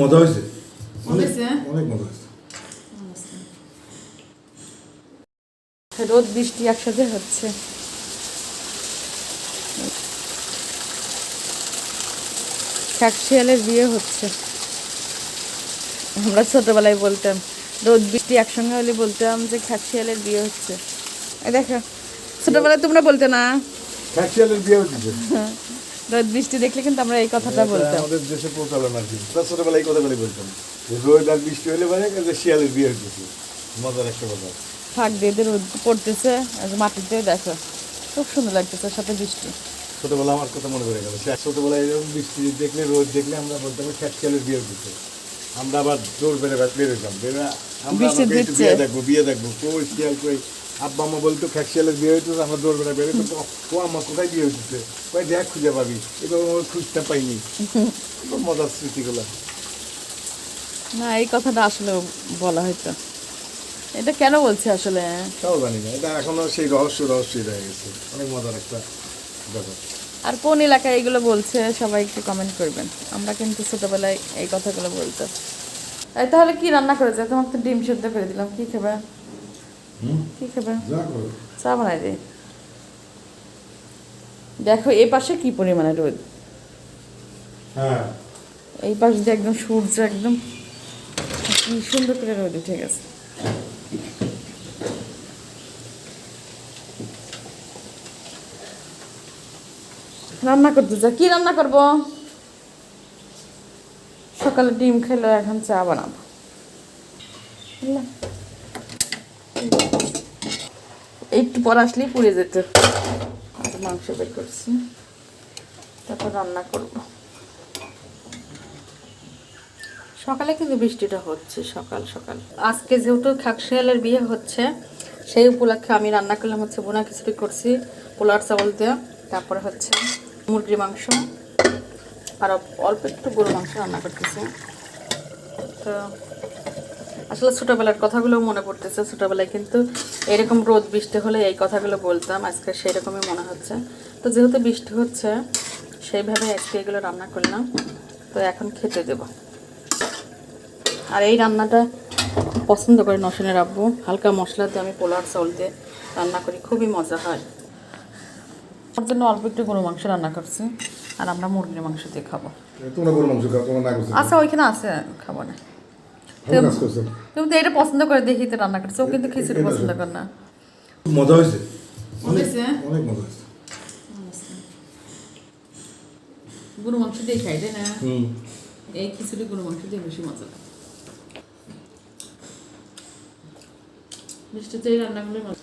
মজা হয়েছে? অনেক মজা হয়েছে। রোদ বৃষ্টি একসাথে হচ্ছে। শিয়ালের বিয়ে হচ্ছে। আমরা ছোটবেলায় বলতাম রোদ বৃষ্টি একসঙ্গে হলে বলতাম যে শিয়ালের বিয়ে হচ্ছে। এই দেখো ছোটবেলায় তোমরা বলতে না। ফ্যাকচুয়ালের বিয়ে হচ্ছে রোদ বৃষ্টি দেখলে কিন্তু আমরা এই কথাটা বলতাম। আমাদের দেশে প্রচলন আর কি। তার ছোটবেলায় এই কথাগুলি বলতাম। রোদ আর বৃষ্টি হলে মানে যে শিয়ালের বিয়ে হচ্ছে মজার একটা কথা ফাঁক দিয়ে দিয়ে রোদ পড়তেছে আর মাটিতে দেখো খুব সুন্দর লাগতেছে সাথে বৃষ্টি। ছোটবেলা আমার কথা মনে পড়ে গেল। ছোটবেলায় এরকম বৃষ্টি দেখলে রোদ দেখলে আমরা বলতাম ফ্যাকচুয়ালের বিয়ে হচ্ছে আমরা আবার জোর বেড়ে বের হইতাম বেরো আমরা। বিয়ে দেখব বিয়ে দেখব। কই শিয়াল কই? আব্বা আম্মা বলতো ফ্যাকচুয়ালের বিয়ে হইতো আমরা দৌড় বেড়ে বের হইতাম ও আম্মা কোথায় বিয়ে হচ্ছে কই দেখ খুঁজে পাবি। এবার আমার খুঁজতে পাইনি। মজার স্মৃতিগুলো। না এই কথাটা আসলে বলা হয়তো এটা কেন বলছে আসলে? তাও জানি না। এটা এখনও সেই রহস্য রহস্যই রয়ে গেছে। অনেক মজার একটা ব্যাপার। আর কোন এলাকায় এগুলো বলছে সবাই একটু কমেন্ট করবেন। আমরা কিন্তু ছোটবেলায় এই কথাগুলো বলতাম। তাহলে কি রান্না করেছে? তোমাকে তো ডিম সেদ্ধ করে দিলাম। কি খাবে? কি খাবে? চা বানাই দে। দেখো এ পাশে কি পরিমাণে রোদ? হ্যাঁ। এই পাশ দিয়ে একদম সূর্য একদম কি সুন্দর করে রোদ উঠে গেছে। রান্না করতে যা। কি রান্না করব? সকালে ডিম খেলো এখন চা বানাবো? একটু পর আসলেই পুড়ে যেত। মাংস বের করছি। তারপর রান্না করব। সকালে কিন্তু বৃষ্টিটা হচ্ছে, সকাল সকাল। আজকে যেহেতু খাকশিয়ালের বিয়ে হচ্ছে, সেই উপলক্ষে আমি রান্না করলাম হচ্ছে বোনা খিচুড়ি করছি পোলার চাউল দিয়ে। তারপরে হচ্ছে মুরগির মাংস। আর অল্প একটু গরু মাংস রান্না করতেছি। তো আসলে ছোটোবেলার কথাগুলো মনে পড়তেছে ছোটোবেলায় কিন্তু এরকম রোদ বৃষ্টি হলে এই কথাগুলো বলতাম আজকে সেই রকমই মনে হচ্ছে। তো যেহেতু বৃষ্টি হচ্ছে সেইভাবে আজকে এগুলো রান্না করলাম তো এখন খেতে দেবো। আর এই রান্নাটা পছন্দ করে নসনের আব্বু হালকা মশলা দিয়ে আমি পোলার চাউল দিয়ে রান্না করি খুবই মজা হয়। আমার জন্য অল্প একটু গরু মাংস রান্না করছি আর আমরা মুরগির মাংস দিয়ে খাব। আচ্ছা ওইখানে আছে খাব না। তুমি তো এটা পছন্দ করে দেখি তো রান্না করছ ও কিন্তু খিচুড়ি পছন্দ করে না। মজা হয়েছে? অনেক মজা হয়েছে। গরু মাংস দিয়ে খাই তাই না? এই খিচুড়ি গুরু মাংস দিয়ে বেশি মজা লাগে। মিষ্টি তো মজা।